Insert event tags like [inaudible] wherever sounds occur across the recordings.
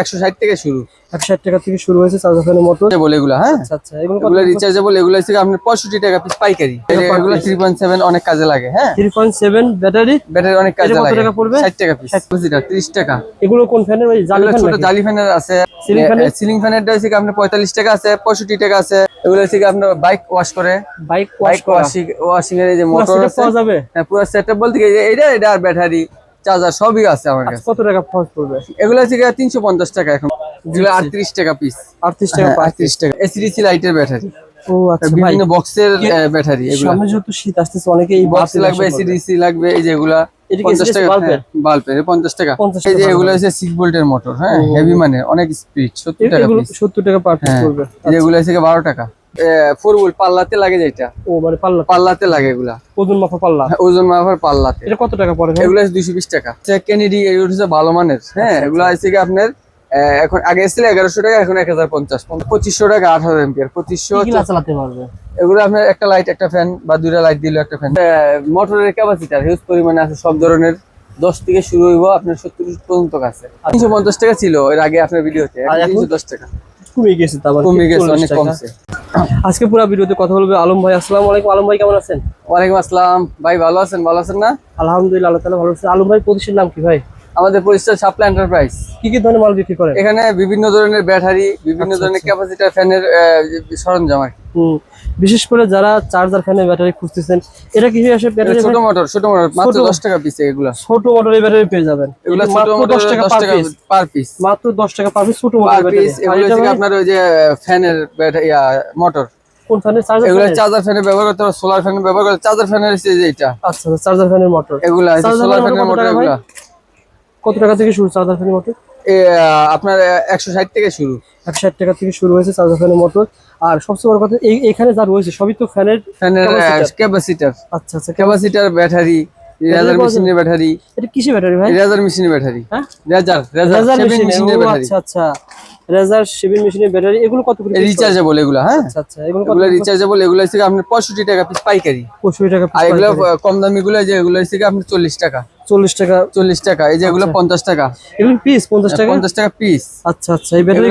একশো ষাট থেকে শুরু। একশো ষাট টাকা থেকে শুরু হয়েছে চার্জার ফ্যানের মোটর বলে এগুলো হ্যাঁ? আচ্ছা আচ্ছা এগুলো রিচার্জেবল এগুলো হচ্ছে আপনার পঁয়ষট্টি টাকা পিস পাইকারি। এগুলো থ্রি পয়েন্ট সেভেন অনেক কাজে লাগে হ্যাঁ? Three point seven battery battery অনেক কাজে লাগে। টাকা পড়বে? ষাট টাকা পিস তিরিশ টাকা। এগুলো কোন ফ্যানের ওই জালি ফ্যান ছোট জালি ফ্যানের আছে। সিলিং ফ্যানের হচ্ছে কি আপনার পঁয়তাল্লিশ টাকা আছে পঁয়ষট্টি টাকা আছে। এগুলো হচ্ছে কি আপনার বাইক ওয়াশ করে। বাইক ওয়াশ ওয়াশিং এর এই যে মোটর আছে। হ্যাঁ পুরো সেটআপ বলতে কি এই এটা এটা আর ব্যাটারি চার্জার সবই আছে আমার কাছে। কত টাকা খরচ পড়বে? এগুলো হচ্ছে কি তিনশো পঞ্চাশ টাকা এখন। এগুলো আটত্রিশ টাকা পিস আটত্রিশ টাকা পাঁচ আটত্রিশ টাকা। এসিডিসি লাইটের ব্যাটারি ও আচ্ছা বিভিন্ন বক্সের ব্যাটারি এগুলো। সামনে যেহেতু শীত আসতেছে অনেকে এই বক্স লাগবে এসিডিসি লাগবে এই যে এগুলা এটা কি পঞ্চাশ ACDC টাকা বাল্বের? বাল্বের পঞ্চাশ টাকা। এই যে টাকা এগুলো হচ্ছে সিক্স ভোল্টের মোটর হ্যাঁ মানে হ্যাঁ হচ্ছে কি বারো টাকা। ফোর ভোল্ট পাল্লাতে লাগে যেটা। ও মানে পাল্লা পাল্লাতে লাগে এগুলা। ওজন মাপা পাল্লা। হ্যাঁ, ওজন মাপার পাল্লাতে। এটা কত টাকা পড়ে এগুলো দুইশো বিশ টাকা। কেনেডি হচ্ছে ভালো মানের। হ্যাঁ এগুলো হচ্ছে কি আপনার এখন আগে এসেছিল এগারোশো টাকা এখন এক হাজার পঞ্চাশ। পঁচিশশো টাকা আট হাজার এম্পিয়ার। পঁচিশশো চালাতে পারবে? এগুলো আপনার একটা লাইট একটা ফ্যান বা দুইটা লাইট দিলে একটা ফ্যান মোটরের ক্যাপাসিটার হিউজ পরিমাণে আছে সব ধরনের। দশ থেকে শুরু হইব আপনার সত্তর পর্যন্ত আছে তিনশো পঞ্চাশ টাকা ছিল এর আগে আপনার ভিডিওতে তিনশো দশ টাকা। কমে গেছে তারপর কমে গেছে অনেক কমছে। আজকে পুরো ভিডিওতে কথা বলবে আলম ভাই। আসসালামু আলাইকুম আলম ভাই কেমন আছেন? ওয়ালাইকুম আসসালাম। ভাই ভালো আছেন? ভালো আছেন না? আলহামদুলিল্লাহ আল্লাহ তাআলা ভালো আছেন আলম ভাই প্রতিষ্ঠান নাম কি ভাই? আমাদের পরিচয় সাপ্লাই এন্টারপ্রাইজ কি কি ধরনের মাল বিক্রি করে এখানে বিভিন্ন ধরনের ব্যাটারি বিভিন্ন আচ্ছা, ধরনের আচ্ছা। ক্যাপাসিটার ফ্যানের সরঞ্জাম আর। বিশেষ করে যারা চার্জার ফ্যানের ব্যাটারি খুঁজতেছেন এটা কি আসে ব্যাটারি ছোট মোটর ছোট মোটর মাত্র ছোট- দশ টাকা পিস এগুলো। ছোট মডেলের ব্যাটারি পেয়ে যাবেন। এগুলো ছোট মোটর দশ টাকা দশ পার টাকা পিস পার পিস মাত্র দশ টাকা পার পিস ছোট পার ব্যাটারি। পিস এগুলো হচ্ছে আপনার ওই যে ফ্যানের ব্যাটারি মোটর কোন ফ্যানের? চার্জার এগুলো চার্জার ফ্যানের ব্যবহার করতে সোলার ফ্যানের ব্যবহার করতে চার্জার ফ্যানের যে এটা আচ্ছা চার্জার ফ্যানের মোটর এগুলা সোলার ফ্যানের মোটর এগুলা। কত টাকা থেকে শুরু চার্জার ফ্যানের মোটর এ, আপনার একশো ষাট থেকে শুরু। একশো ষাট টাকা থেকে শুরু হয়েছে চার্জার ফ্যানের মোটর আর সবচেয়ে বড় কথা এই এখানে যা রয়েছে সবই তো ফ্যানের ফ্যানের। ক্যাপাসিটার। আচ্ছা আচ্ছা ক্যাপাসিটার ব্যাটারি রেজার মেশিনের ব্যাটারি। এটা কিসে ব্যাটারি ভাই? রেজার মেশিনের ব্যাটারি। হ্যাঁ? রেজার রেজার মেশিনের ব্যাটারি। আচ্ছা আচ্ছা। রেজার সেভিং মেশিনের ব্যাটারি এগুলো কত করে রিচার্জেবল এগুলো হ্যাঁ? আচ্ছা আচ্ছা এগুলো কত এগুলো রিচার্জেবল এগুলো কি আপনার পঁয়ষট্টি টাকা পিস পাইকারি। পঁয়ষট্টি টাকা আর এগুলো কম দামি গুলো যে এগুলো হচ্ছে কি আপনার চল্লিশ টাকা। চল্লিশ টাকা। চল্লিশ টাকা এই যে এগুলো পঞ্চাশ টাকা। এগুলো পিস পঞ্চাশ টাকা? পঞ্চাশ টাকা পিস আচ্ছা আচ্ছা এই ব্যাটারি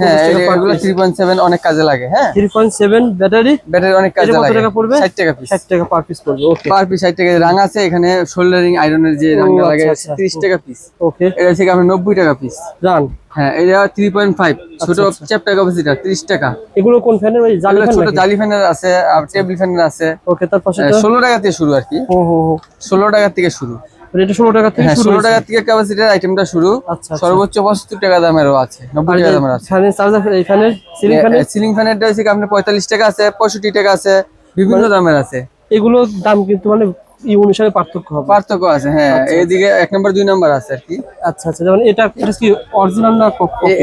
হ্যাঁ এগুলো থ্রি পয়েন্ট সেভেন অনেক কাজে লাগে হ্যাঁ। Three point seven battery battery অনেক কাজে লাগে। টাকা পড়বে? ষাট টাকা পিস ষাট টাকা পার পিস পড়বে ওকে পার পিস ষাট টাকা রাং আছে এখানে শোল্ডারিং আয়রনের যে আচ্ছা, লাগে আচ্ছা। তিরিশ টাকা পিস ওকে এটা হচ্ছে কি আপনার নব্বই টাকা পিস রান হ্যাঁ এটা থ্রি পয়েন্ট ফাইভ ছোট আচ্ছা। চ্যাপ্টার ক্যাপাসিটার তিরিশ টাকা। এগুলো কোন ফ্যানের ওই জালি ছোট জালি ফ্যানের আছে আর টেবিল ফ্যানের আছে। ওকে তার পাশে ষোলো টাকা থেকে শুরু আর কি। ষোলো টাকা থেকে শুরু। এটা ষোলো টাকা থেকে হ্যাঁ শুরু। টাকা থেকে ক্যাপাসিটির আইটেমটা শুরু। আচ্ছা আচ্ছা। সর্বোচ্চ টাকা দামেরও আছে নব্বই আর টাকা দামের আছে। ফ্যানের চার্জার এই ফ্যানের সিলিং ফ্যানের সিলিং ফ্যানেরটা আপনার টাকা আছে পঁয়ষট্টি টাকা আছে বিভিন্ন মানে দামের আছে। এগুলোর দাম কিন্তু মানে ই অনুসারে পার্থক্য হবে। পার্থক্য আছে হ্যাঁ এইদিকে এক নম্বর দুই নম্বর আছে আর কি। আচ্ছা আচ্ছা যেমন এটা এটা কি অরিজিনাল না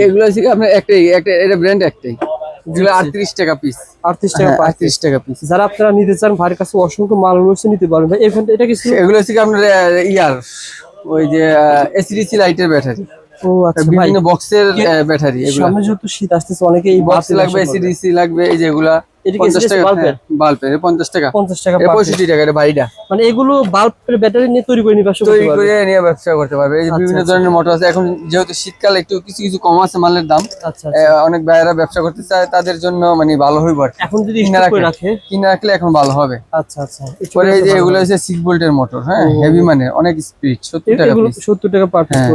এগুলো হচ্ছে আপনার একটাই একটা এটা ব্র্যান্ড একটাই। এগুলো আটত্রিশ টাকা পিস আটত্রিশ টাকা পার আটত্রিশ টাকা পিস যারা আপনারা নিতে চান ভাইয়ের কাছে অসংখ্য মাল রয়েছে নিতে পারবেন। ভাই এটা কিছু এগুলো হচ্ছে আপনার ইয়ার ওই যে এসিডিসি লাইটের ব্যাটারি। ও আচ্ছা বিভিন্ন বক্সের ব্যাটারি এগুলো। সামনে যেহেতু শীত আসতেছে অনেকে এই বক্স লাগবে এসিডিসি লাগবে এই যেগুলা। পঞ্চাশ টাকা বাল্বের? বাল্বের পঞ্চাশ টাকা। পঞ্চাশ টাকা এটা per piece। পঁয়ষট্টি টাকা বাড়িটা। মানে এগুলো বাল্বের ব্যাটারি নিয়ে তৈরি করে নিবে আসলে তৈরি করে নিয়ে ব্যবসা করতে পারবে। এই বিভিন্ন। ধরনের মোটর আছে। এখন যেহেতু শীতকাল একটু কিছু কিছু কম আছে মালের দাম এ, অনেক ভাইয়েরা ব্যবসা করতে চায় তাদের জন্য মানে ভালো হইব এখন যদি কিনে রাখে? কিনে রাখলে এখন ভালো হবে। আচ্ছা আচ্ছা। পরে এই যে এগুলো হচ্ছে সিক্স ভোল্টের মোটর হ্যাঁ? হেভি মানে অনেক স্পিড সত্তর টাকা সত্তর টাকা পার হ্যাঁ।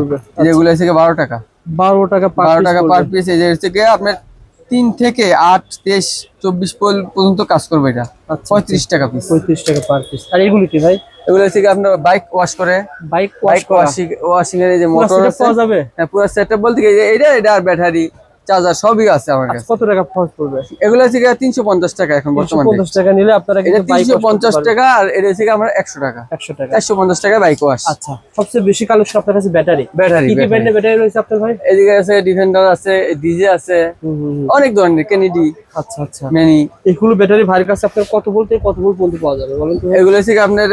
যেগুলো হচ্ছে বারো টাকা। বারো টাকা বারো টাকা পার পিস এই যে হচ্ছে আপনার তিন থেকে আট তেইশ চব্বিশ পল- পর্যন্ত কাজ করবে এটা। আচ্ছা। পঁয়ত্রিশ টাকা পিস পঁয়ত্রিশ টাকা পার পিস আর এগুলো কি ভাই? এগুলো হচ্ছে গিয়ে আপনার বাইক ওয়াশ করে। বাইক বাইক ওয়াশিং ওয়াশিং এর যে মোটর পাওয়া যাবে? হ্যাঁ পুরো সেটআপ বলতে এটা এটা আর ব্যাটারি চার্জার সবই আছে আমার কাছে। কত টাকা খরচ পড়বে? এগুলো হচ্ছে গিয়ে তিনশো পঞ্চাশ টাকা এখন বর্তমানে পঞ্চাশ টাকা নিলে আপনারা কিন্তু বাইক তিনশো পঞ্চাশ টাকা আর এটা গিয়ে আমার একশো টাকা। একশো পঞ্চাশ টাকা। চারশো পঞ্চাশ টাকা বাইক ওয়াশ আচ্ছা সবচেয়ে বেশি কালেকশন আপনার কাছে ব্যাটারি ব্যাটারি কি ব্যাটারি রয়েছে আপনার ভাই? এদিকে আছে ডিফেন্ডার আছে ডিজে আছে। অনেক ধরনের কেনেডি আচ্ছা আচ্ছা। এগুলো ব্যাটারি ভাইয়ের কাছে আপনার কত বলতে কত ভোল্ট পর্যন্ত পাওয়া যাবে বলেন তো এগুলো গিয়ে আপনার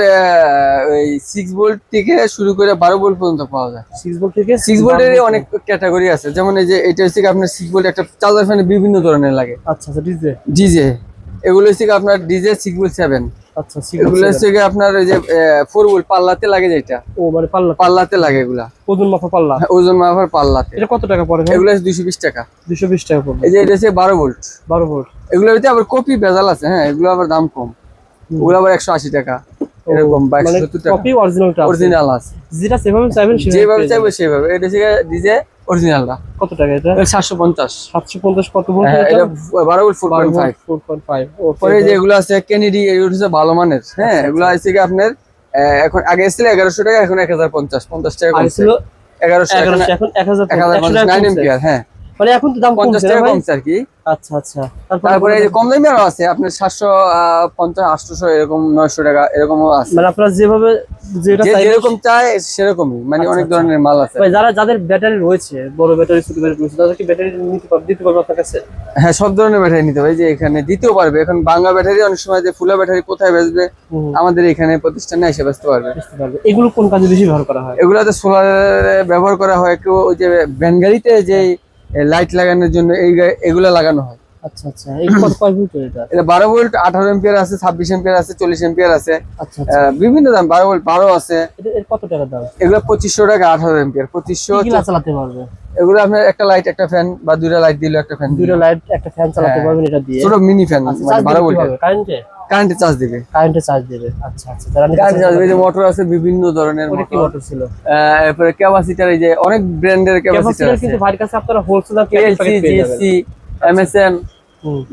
ওই সিক্স ভোল্ট থেকে শুরু করে বারো ভোল্ট পর্যন্ত পাওয়া যায়। সিক্স ভোল্ট থেকে সিক্স ভোল্টের অনেক ক্যাটাগরি আছে। যেমন এই যে এটা হচ্ছে আপনার সিক্স ভোল্ট একটা চার্জার ফ্যানে বিভিন্ন ধরনের লাগে। আচ্ছা আচ্ছা ডিজে ডিজে এগুলো হচ্ছে আপনার ডিজে সিক্স ভোল্ট সেভেন আচ্ছা এগুলো হচ্ছে আপনার ওই যে ফোর হুইল পাল্লাতে লাগে যেটা ও মানে পাল্লা পাল্লাতে লাগে এগুলা। ওজন পাল্লা? হ্যাঁ, ওজন পাল্লাতে। এটা কত টাকা পড়ে এগুলো দুইশো বিশ টাকা। দুশো বিশ টাকা পড়বে। এই যে এটা হচ্ছে বারো ভোল্ট বারো ভোল্ট এগুলোর ভিতরে আবার কপি বেজাল আছে হ্যাঁ এগুলো আবার দাম কম। ওগুলো আবার একশো আশি টাকা। এরকম মানে কপি অরিজিনালটা অরিজিনাল আছে। যেটা সেভাবে চাইবেন যেভাবে চাইবে সেভাবে। এটা হচ্ছে ডিজে অরিজিনালটা কত টাকা এটা? কত হ্যাঁ এটা পরে আছে কেনেডি এগুলো ভালো মানের। হ্যাঁ এগুলো আছে কি আপনার আহ, এখন আগে এগারোশো টাকা এখন এক হাজার পঞ্চাশ পঞ্চাশ টাকা কমছে। ছিল এগারোশো এখন হ্যাঁ। মানে এখন তো দাম পঞ্চাশ টাকা কমছে আর কি। আচ্ছা আচ্ছা। তারপরে এই যে কম দামি আরও আছে আপনার সাতশো পঞ্চাশ আটশোশো এরকম নয়শো টাকা এরকমও আছে। মানে আপনারা যেভাবে যেটা যেরকম চায় সেরকমই। মানে আচ্ছা, অনেক আচ্ছা। ধরনের মাল আছে। যারা যাদের ব্যাটারি রয়েছে বড় ব্যাটারি ছোট ব্যাটারি রয়েছে তাদেরকে ব্যাটারি নিতে পারবে দিতে পারবে আপনার কাছে? হ্যাঁ সব ধরনের ব্যাটারি নিতে হবে। যে এখানে দিতেও পারবে। এখন বাংলা ব্যাটারি অনেক সময় যে ফুলা ব্যাটারি কোথায় বেচবে আমাদের এখানে প্রতিষ্ঠানে এসে বেচতে পারবে। এগুলো কোন কাজে বেশি ব্যবহার করা হয়? এগুলাতে সোলার ব্যবহার করা হয়। কেউ ওই যে ভ্যান গাড়িতে যে লাইট লাগানোর জন্য এই এগুলা লাগানো হয়। আচ্ছা আচ্ছা। [coughs] এটা? এটা বারো ভোল্ট আঠারো এম্পিয়ার আছে ছাব্বিশ এম্পিয়ার আছে চল্লিশ এম্পিয়ার আছে। আচ্ছা আচ্ছা। বিভিন্ন দাম বারো ভোল্ট বারো আছে। এটা কত টাকা দাম? এগুলো পঁচিশশো টাকা আঠারো এম্পিয়ার পঁচিশশো চালাতে পারবে? এগুলো আপনার একটা লাইট একটা ফ্যান বা দুইটা লাইট দিলে একটা ফ্যান দুটো লাইট একটা ফ্যান চালাতে হ্যাঁ। পারবেন এটা দিয়ে। ছোট মিনি ফ্যান আচ্ছা মানে বারো ভোল্টের কারেন্টে কারেন্টে চার্জ দিবে। কারেন্টে চার্জ দেবে। আচ্ছা আচ্ছা কারেন্টে চার্জ দিবে। মোটর আছে বিভিন্ন ধরনের মোটর মোটর ছিল। এরপরে ক্যাপাসিটার এই যে অনেক ব্র্যান্ডের ক্যাপাসিটার আছে। কিন্তু ভাইয়ের কাছে আপনারা হোলসেল যাবেন। জিএসসি এমএসএম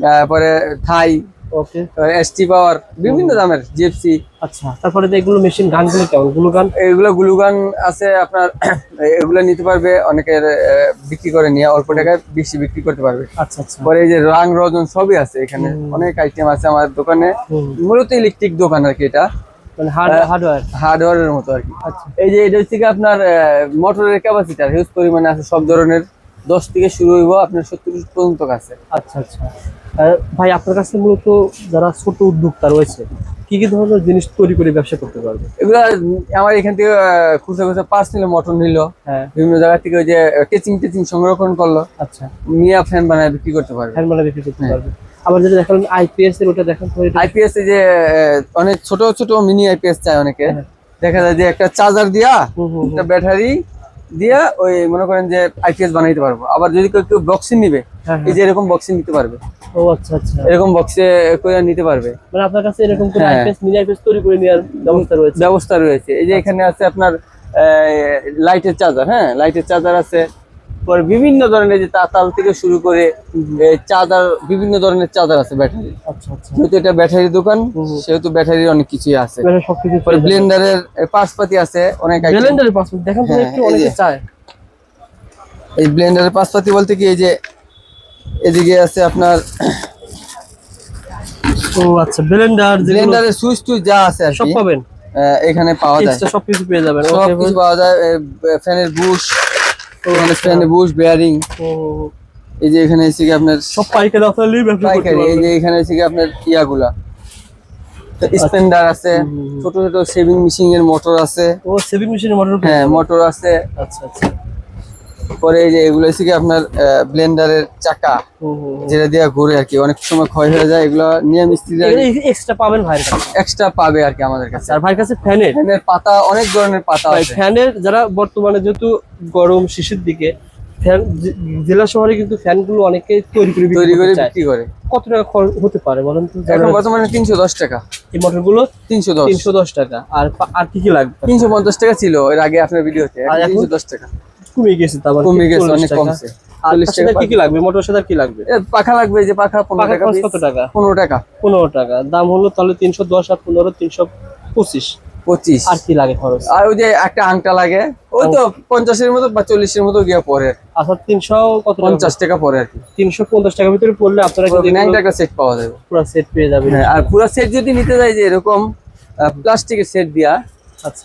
তারপরে থাই ওকে এসটি পাওয়ার বিভিন্ন দামের জিএফসি আচ্ছা তারপরে এগুলো মেশিন গানগুলো কেমন? গুলো গান এগুলো গ্লুগান আছে আপনার [clears throat] এগুলো নিতে পারবে অনেকের বিক্রি করে নিয়ে অল্প টাকায় বেশি বিক্রি করতে পারবে। আচ্ছা আচ্ছা। পরে এই যে রাং রজন সবই আছে এখানে। অনেক আইটেম আছে আমার দোকানে। মূলত ইলেকট্রিক দোকান আর কি এটা। মানে হার্ড হার্ডওয়্যার হার্ডওয়্যারের মতো আর কি। আচ্ছা। এই যে এটা হচ্ছে আপনার মোটরের ক্যাপাসিটার হিউজ পরিমাণে আছে সব ধরনের। দশ থেকে শুরু হইব আপনার সত্তর পর্যন্ত আছে আচ্ছা আচ্ছা। ভাই আপনার কাছে মূলত যারা ছোট উদ্যোক্তা রয়েছে কি কি ধরনের জিনিস তৈরি করে ব্যবসা করতে পারবে? এগুলা আমার এখান থেকে খুচরা খুচরা পার্স নিল মোটর নিল। হ্যাঁ। বিভিন্ন জায়গা থেকে ওই যে টেচিং টেচিং সংরক্ষণ করল। আচ্ছা। নিয়ে ফ্যান বানায় বিক্রি করতে পারবে। ফ্যান বানায় বিক্রি করতে হ্যাঁ। পারবে। আবার যেটা দেখালেন আইপিএস এর ওটা দেখান আইপিএস এ যে অনেক ছোট ছোট মিনি আইপিএস চায় অনেকে। হ্যাঁ। দেখা যায় যে একটা চার্জার দিয়া একটা ব্যাটারি দিয়া ওই মনে করেন যে আইপিএস বানাইতে পারব। আবার যদি কেউ কেউ বক্সিং নিবে হ্যাঁ এই যে এরকম বক্সিং নিতে পারবে। ও আচ্ছা আচ্ছা। এরকম বক্সে করে নিতে পারবে। মানে আপনার কাছে এরকম কোন হ্যাঁ। আইপিএস মিনি আইপিএস তৈরি করে নেওয়ার ব্যবস্থা রয়েছে? ব্যবস্থা রয়েছে। এই যে এখানে আছে আপনার লাইটের চার্জার হ্যাঁ? লাইটের চার্জার আছে। পরে বিভিন্ন ধরনের যে তাতাল থেকে শুরু করে চার্জার বিভিন্ন ধরনের চার্জার আছে ব্যাটারি আচ্ছা আচ্ছা। যেহেতু এটা ব্যাটারি দোকান সেহেতু ব্যাটারির অনেক কিছুই আছে। পরে ব্লেন্ডারের পাশপাতি আছে অনেক ব্লেন্ডারের পাসপোর্ট দেখেন তো হ্যাঁ, একটু অনেকে চায়। এই ব্লেন্ডারের পাশপাতি বলতে কি এই যে এদিকে আছে আপনার ও আচ্ছা ব্লেন্ডার ব্লেন্ডারের সুইচ টুইচ যা আছে আর সব পাবেন। এখানে পাওয়া যায়। এক্সট্রা সবকিছু পেয়ে যাবেন সব কিছু পাওয়া যায় ফ্যানের বুশ এখানে ফ্যানের বুশ বেয়ারিং এই যে এখানে এসে কি আপনার সব পাইকারি নিয়ে ব্যবসা করতে এই যে এখানে এসে কি আপনার ইয়াগুলা। স্পেন্ডার আছে। ছোট ছোট সেভিং মেশিন এর মোটর আছে। ও সেভিং মেশিনের মোটর হ্যাঁ মোটর আছে। আচ্ছা আচ্ছা। পরে এই যে এগুলো এসে কি আপনার ব্লেন্ডারের চাকা। যেটা দিয়ে ঘুরে আর কি অনেক সময় ক্ষয় হয়ে যায় এগুলো নিয়ে মিস্ত্রিরা এক্সট্রা পাবেন ভাইয়ের কাছে। এক্সট্রা পাবে আর কি আমাদের কাছে। আর ভাইয়ের কাছে ফ্যানের। ফ্যানের পাতা অনেক ধরনের পাতা আছে। ফ্যানের যারা বর্তমানে যেহেতু গরম শিশির দিকে ফ্যান জেলা শহরে কিন্তু ফ্যানগুলো অনেকে তৈরি করে তৈরি করে বিক্রি করে। কত টাকা খরচ হতে পারে বলেন তো? এখন বর্তমানে তিনশো দশ টাকা। এই মোটরগুলো দশ। তিনশো দশ টাকা। আর আর কি কি লাগবে? তিনশো পঞ্চাশ টাকা ছিল এর আগে আপনার ভিডিওতে আর এখন? তিনশো দশ টাকা। কমে গেছে কমে গেছে অনেক কমছে। টাকা কি কি লাগবে? মোটর কি লাগবে? পাখা লাগবে যে পাখা পনেরো টাকা কত টাকা? পনেরো টাকা। পনেরো টাকা। দাম হলো তাহলে তিনশো দশ আর পনেরো তিনশো পঁচিশ। পঁচিশ। আর কি লাগে খরচ? আর ওই যে একটা আংটা লাগে ওই তো পঞ্চাশের মতো বা চল্লিশের মতো গিয়ে পরে আচ্ছা তিনশো কত পঞ্চাশ টাকা পরে আর কি। তিনশো পঞ্চাশ টাকার ভিতরে পড়লে আপনারা একটা সেট পাওয়া যাবে। পুরো সেট পেয়ে যাবেন। হ্যাঁ আর পুরো সেট যদি নিতে যায় যে এরকম প্লাস্টিকের সেট দিয়া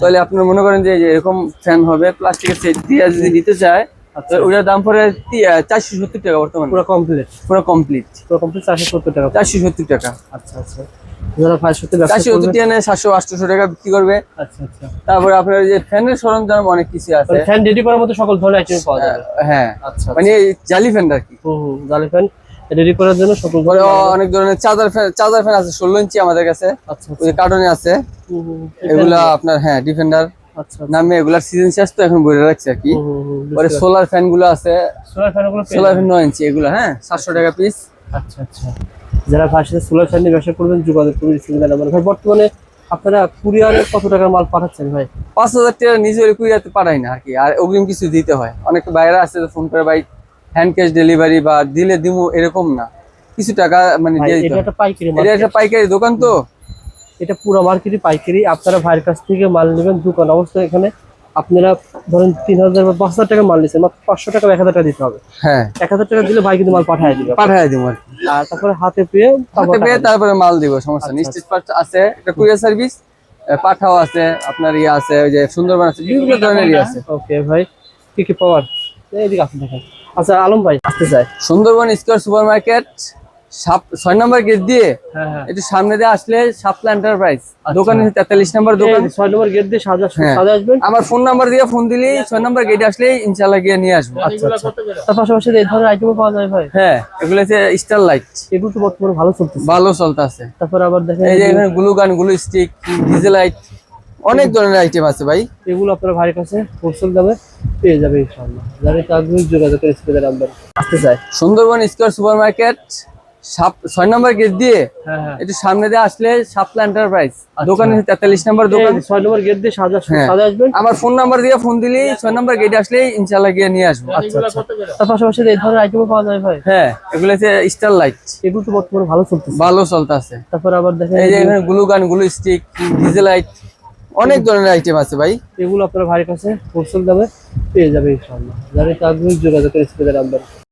তাহলে আপনার মনে করেন যে এরকম ফ্যান হবে প্লাস্টিকের সেট দিয়া যদি নিতে চায় আচ্ছা। ওটার দাম পড়ে চারশো সত্তর টাকা বর্তমানে। পুরো কমপ্লিট পুরো কমপ্লিট পুরো কমপ্লিট চারশো সত্তর টাকা। চারশো সত্তর টাকা। আচ্ছা আচ্ছা। আচ্ছা আচ্ছা। তারপরে আপনার যে ফ্যানের সরঞ্জাম অনেক কিছু আছে। ফ্যান রেডি করার মতো সকল ধরনের আইটেম পাওয়া যাবে। হ্যাঁ। আচ্ছা মানে জালি ফ্যান আর কি। জালি ফ্যান রেডি করার জন্য সকল অনেক ধরনের চার্জার ফ্যান চার্জার ফ্যান আছে ষোলো ইঞ্চি আমাদের কাছে। আচ্ছা ওই কার্টনে আছে। হুম, হুম, এগুলা আপনার হ্যাঁ ডিফেন্ডার আচ্ছা নামে এগুলার সিজন শেষ তো এখন বলে রাখছে আর কি। পরে সোলার ফ্যানগুলো আছে। সোলার ফ্যানগুলো পেয়ে সোলার ফ্যান নয় ইঞ্চি এগুলো হ্যাঁ সাতশো টাকা পিস আচ্ছা আচ্ছা। যারা সাথে সোলার ফ্যান নিয়ে ব্যবসা করবেন যোগাযোগ করবেন নাম্বার ভাই বর্তমানে আপনারা কুরিয়ারে কত টাকার মাল পাঠাচ্ছেন ভাই? পাঁচ হাজার টাকা নিজে কুইয়াতে পাঠাই না আর কি আর অগ্রিম কিছু দিতে হয়। অনেক বাইরে আছে ফোন করে ভাই হ্যান্ড ক্যাশ ডেলিভারি বা দিলে দিমু এরকম না। কিছু টাকা মানে দিয়ে দিতে এটা পাইকারি এটা একটা পাইকারি দোকান তো? এটা পুরো মার্কেটই পাইকারি। আপনারা ভাইয়ের কাছ থেকে মাল নেবেন দোকান অবস্থায় এখানে। আপনারা ধরেন তিন হাজার বা পাঁচ হাজার টাকা মাল নিচ্ছেন মাত্র পাঁচশো টাকা এক হাজার টাকা দিতে হবে। হ্যাঁ। এক হাজার টাকা দিলে ভাই কিন্তু মাল পাঠিয়ে দিবে। পাঠাই দিব আর তারপরে হাতে পেয়ে তারপর হাতে পেয়ে তারপরে মাল দিব সমস্যা নেই। আচ্ছা, স্টেজ পার্ট আছে একটা কুরিয়ার সার্ভিস পাঠাও আছে আপনার ইয়ে আছে ওই যে সুন্দরবন আছে বিভিন্ন ধরনের ইয়ে আছে। ওকে ভাই কি কি পাওয়ার? এইদিকে আপনি দেখেন। আচ্ছা আলম ভাই আসতে চাই। সুন্দরবন স্কোয়ার সুপার মার্কেট ছয় নম্বর গেট দিয়ে হ্যাঁ হ্যাঁ। একটু সামনে দিয়ে আসলে সাপলা এন্টারপ্রাইজ দোকান তেতাল্লিশ নম্বর দোকান। ছয় নম্বর গেট দিয়ে সাজা হ্যাঁ। সাজা আসবেন আমার ফোন নাম্বার দিয়ে ফোন দিলেই ছয় নম্বর গেটে আসলেই ইনশাল্লাহ গিয়ে নিয়ে আসব। আচ্ছা আচ্ছা। তার পাশাপাশি এই ধরনের আইটেমও পাওয়া যায় ভাই। হ্যাঁ এগুলো হচ্ছে স্টার লাইট এগুলো তো বর্তমানে ভালো চলতেছে। ভালো চলতেছে। তারপর আবার দেখেন এই যে এখানে গ্লু গান গ্লু স্টিক ডিজেল লাইট অনেক ধরনের আইটেম আছে ভাই। এগুলো আপনার ভাইয়ের কাছে হোলসেল দামে পেয়ে যাবে ইনশাআল্লাহ। যারা একটু যোগাযোগ করে স্ক্রিনে নাম্বার আসতে চাই সুন্দরবন স্কোয়ার সুপার মার্কেট ছয় নম্বর গেট দিয়ে হ্যাঁ হ্যাঁ। একটু সামনে দিয়ে আসলে সাপলা এন্টারপ্রাইজ দোকান তেতাল্লিশ নম্বর দোকান। ছয় নম্বর গেট দিয়ে সাজা হ্যাঁ। সাজা আসবেন? আমার ফোন নাম্বার দিয়ে ফোন দিলেই ছয় নম্বর গেটে আসলেই ইনশাল্লাহ গিয়ে নিয়ে আসব। আচ্ছা আচ্ছা। তার পাশাপাশি এই ধরনের আইটেমও পাওয়া যায় ভাই। হ্যাঁ এগুলো হচ্ছে স্টার লাইট এগুলো তো বর্তমানে ভালো চলতেছে। ভালো চলতেছে। তারপর আবার দেখেন এই যে এখানে গ্লু গান গ্লু স্টিক ডিজেল লাইট অনেক ধরনের আইটেম আছে ভাই। এগুলো আপনার ভাইয়ের কাছে হোলসেল দামে পেয়ে যাবে ইনশাআল্লাহ। যারা আগ্রহী যোগাযোগ করে নাম্বার।